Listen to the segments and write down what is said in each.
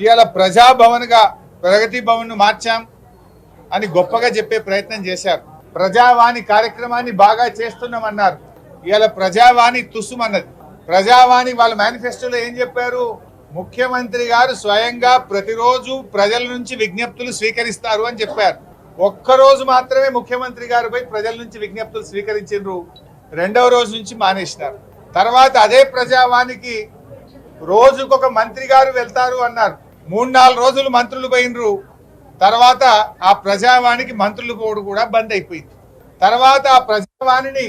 ఇవాళ ప్రజాభవన్గా ప్రగతి భవన్ మార్చాం అని గొప్పగా చెప్పే ప్రయత్నం చేశారు. ప్రజావాణి కార్యక్రమాన్ని బాగా చేస్తున్నామన్నారు. ఇవాళ ప్రజావాణి తుసుమన్నది. ప్రజావాణి వాళ్ళ మేనిఫెస్టోలో ఏం చెప్పారు? ముఖ్యమంత్రి గారు స్వయంగా ప్రతిరోజు ప్రజల నుంచి విజ్ఞప్తులు స్వీకరిస్తారు అని చెప్పారు. ఒక్కరోజు మాత్రమే ముఖ్యమంత్రి గారు పోయి ప్రజల నుంచి విజ్ఞప్తులు స్వీకరించారు రెండవ రోజు నుంచి మానేసినారు. తర్వాత అదే ప్రజావానికి రోజుకొక మంత్రి గారు వెళ్తారు అన్నారు. మూడు నాలుగు రోజులు మంత్రులు పోయినరు తర్వాత ఆ ప్రజావాణికి మంత్రులు పోవడం కూడా బంద్ అయిపోయింది. తర్వాత ఆ ప్రజావాణిని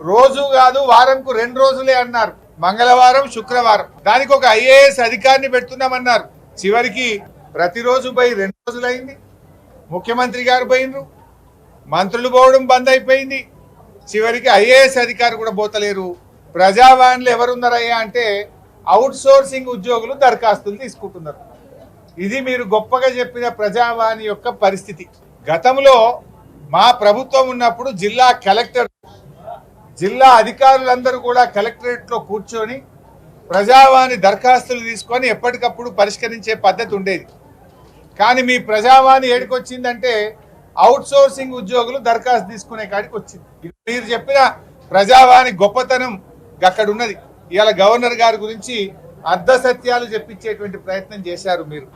రోజు కాదు వారంకు రెండు రోజులే అన్నారు. మంగళవారం శుక్రవారం. దానికి ఒక ఐఏఎస్ అధికారిని పెడుతున్నామన్నారు. చివరికి ప్రతిరోజు పోయి రెండు రోజులైంది. ముఖ్యమంత్రి గారు పోయినరు మంత్రులు పోవడం బంద్ అయిపోయింది. చివరికి ఐఏఎస్ అధికారి కూడా పోతలేరు. ప్రజావాణిలో ఎవరున్నారయ్యా అంటే అవుట్ సోర్సింగ్ ఉద్యోగులు దరఖాస్తులు తీసుకుంటున్నారు. ఇది మీరు గొప్పగా చెప్పిన ప్రజావాణి యొక్క పరిస్థితి. గతంలో మా ప్రభుత్వం ఉన్నప్పుడు జిల్లా కలెక్టర్ జిల్లా అధికారులందరూ కూడా కలెక్టరేట్లో కూర్చొని ప్రజావాణి దరఖాస్తులు తీసుకొని ఎప్పటికప్పుడు పరిష్కరించే పద్ధతి ఉండేది. కానీ మీ ప్రజావాణి ఏడికొచ్చిందంటే అవుట్సోర్సింగ్ ఉద్యోగులు దరఖాస్తు తీసుకునే కాడికి వచ్చింది. మీరు చెప్పిన ప్రజావాణి గొప్పతనం అక్కడ ఉన్నది ఇవాళ గవర్నర్ గారి గురించి అర్ధ సత్యాలు చెప్పించేటువంటి ప్రయత్నం చేశారు మీరు.